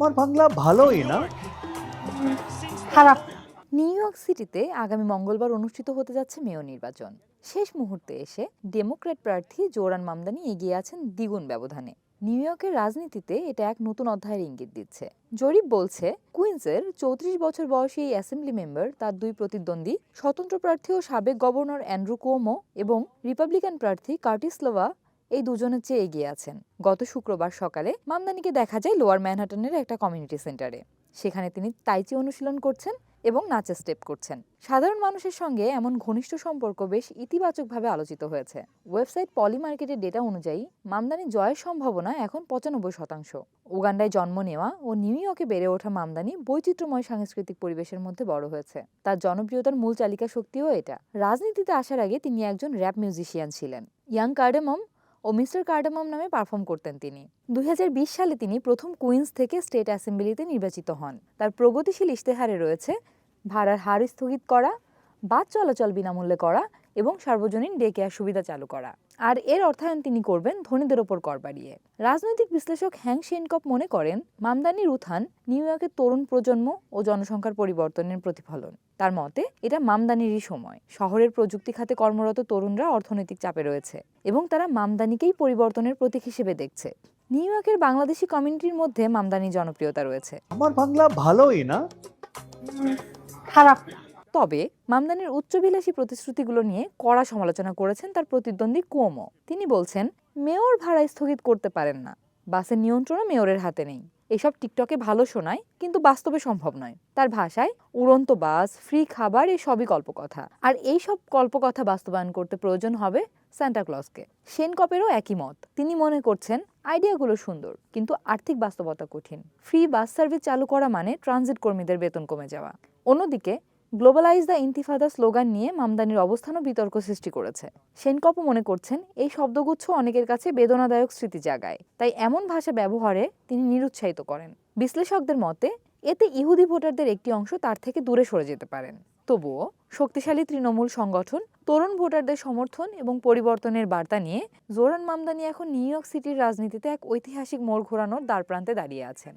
আমার বাংলা ভালোই না। খারাপ। নিউ ইয়র্ক সিটিতে আগামী মঙ্গলবার অনুষ্ঠিত হতে যাচ্ছে মেয়র নির্বাচন। শেষ মুহূর্তে এসে ডেমোক্র্যাট প্রার্থী জোরান মামদানি এগিয়ে আছেন দ্বিগুণ ব্যবধানে। নিউ ইয়র্কের রাজনীতিতে এটা এক নতুন অধ্যায়ের ইঙ্গিত দিচ্ছে। জরিপ বলছে, কুইন্সের চৌত্রিশ বছর বয়সী এই অ্যাসেম্বলি মেম্বার তার দুই প্রতিদ্বন্দ্বী, স্বতন্ত্র প্রার্থী ও সাবেক গভর্নর অ্যান্ড্রু কোমো এবং রিপাবলিকান প্রার্থী কার্টিসলোভা এই দুজনের চেয়ে এগিয়ে আছেন। গত শুক্রবার সকালে মামদানিকে দেখা যায় লোয়ার ম্যানহাটনের একটা কমিউনিটি সেন্টারে। সেখানে তিনি তাইচি অনুশীলন করছেন এবং নাচের স্টেপ করছেন। সাধারণ মানুষের সঙ্গে এমন ঘনিষ্ঠ সম্পর্ক বেশ ইতিবাচকভাবে আলোচিত হয়েছে। ওয়েবসাইট পলি মার্কেটের ডেটা অনুযায়ী মামদানি জয়ের সম্ভাবনা এখন পঁচানব্বই শতাংশ। উগান্ডায় জন্ম নেওয়া ও নিউ ইয়র্কে বেড়ে ওঠা মামদানি বৈচিত্র্যময় সাংস্কৃতিক পরিবেশের মধ্যে বড় হয়েছে। তার জনপ্রিয়তার মূল চালিকা শক্তিও এটা। রাজনীতিতে আসার আগে তিনি একজন র্যাপ মিউজিশিয়ান ছিলেন। ইয়াং কার্ডেমম ও মিস্টার কার্ডামম নামে পারফর্ম করতেন তিনি। দুই হাজার বিশ সালে তিনি প্রথম কুইন্স থেকে স্টেট অ্যাসেম্বলিতে নির্বাচিত হন। তার প্রগতিশীল ইশতেহারে রয়েছে ভাড়ার হার স্থগিত করা, বাস চলাচল বিনামূল্যে করা এবং সার্বজনীন ডে কেয়ার সুবিধা চালু করা। আর এর অর্থায়ন তিনি করবেন ধনীদের ওপর কর বাড়িয়ে। রাজনৈতিক বিশ্লেষক হ্যাং শেনকপ মনে করেন মামদানির উত্থান নিউ ইয়র্কের তরুণ প্রজন্ম ও জনসংখ্যার পরিবর্তনের প্রতিফলন। তার মতে এটা মামদানিরই সময়। শহরের প্রযুক্তি খাতে কর্মরত তরুণরা অর্থনৈতিক চাপে রয়েছে এবং তারা মামদানিকেই পরিবর্তনের প্রতীক হিসেবে দেখছে। নিউ ইয়র্কের বাংলাদেশি কমিউনিটির মধ্যে মামদানি জনপ্রিয়তা রয়েছে। আমার বাংলা ভালোই না? খারাপ তবে মামদানির উচ্চবিলাসী প্রতিশ্রুতিগুলো নিয়ে কড়া সমালোচনা করেছেন তার প্রতিদ্বন্দ্বী কুয়োমো তিনি বলছেন মেয়র ভাড়া স্থগিত করতে পারেন না। বাসের নিয়ন্ত্রণও মেয়রের হাতে নেই। এসব টিকটকে ভালো শোনায়, কিন্তু বাস্তবে সম্ভব নয়। তার ভাষায় উড়ন্ত বাস ফ্রি খাবার এই সবই কল্পকথা। আর এই সব কল্পকথা বাস্তবায়ন করতে প্রয়োজন হবে সেনকপেরও সেন কপেরও একই মত। তিনি মনে করছেন, আইডিয়াগুলো সুন্দর, কিন্তু আর্থিক বাস্তবতা কঠিন। ফ্রি বাস সার্ভিস চালু করা মানে ট্রানজিট কর্মীদের বেতন কমে যাওয়া। অন্যদিকে গ্লোবালাইজ দ্য ইন্তিফাদা স্লোগান নিয়ে মামদানির অবস্থানও বিতর্ক সৃষ্টি করেছে। সেনকপও মনে করছেন, এই শব্দগুচ্ছ অনেকের কাছে বেদনাদায়ক স্মৃতি জাগায়। তাই এমন ভাষা ব্যবহারে তিনি নিরুৎসাহিত করেন। বিশ্লেষকদের মতে, এতে ইহুদি ভোটারদের একটি অংশ তার থেকে দূরে সরে যেতে পারেন। তবুও, শক্তিশালী তৃণমূল সংগঠন, তরুণ ভোটারদের সমর্থন এবং পরিবর্তনের বার্তা নিয়ে জোরান মামদানি এখন নিউ ইয়র্ক সিটির রাজনীতিতে এক ঐতিহাসিক মোড় ঘোরানোর দ্বারপ্রান্তে দাঁড়িয়ে আছেন।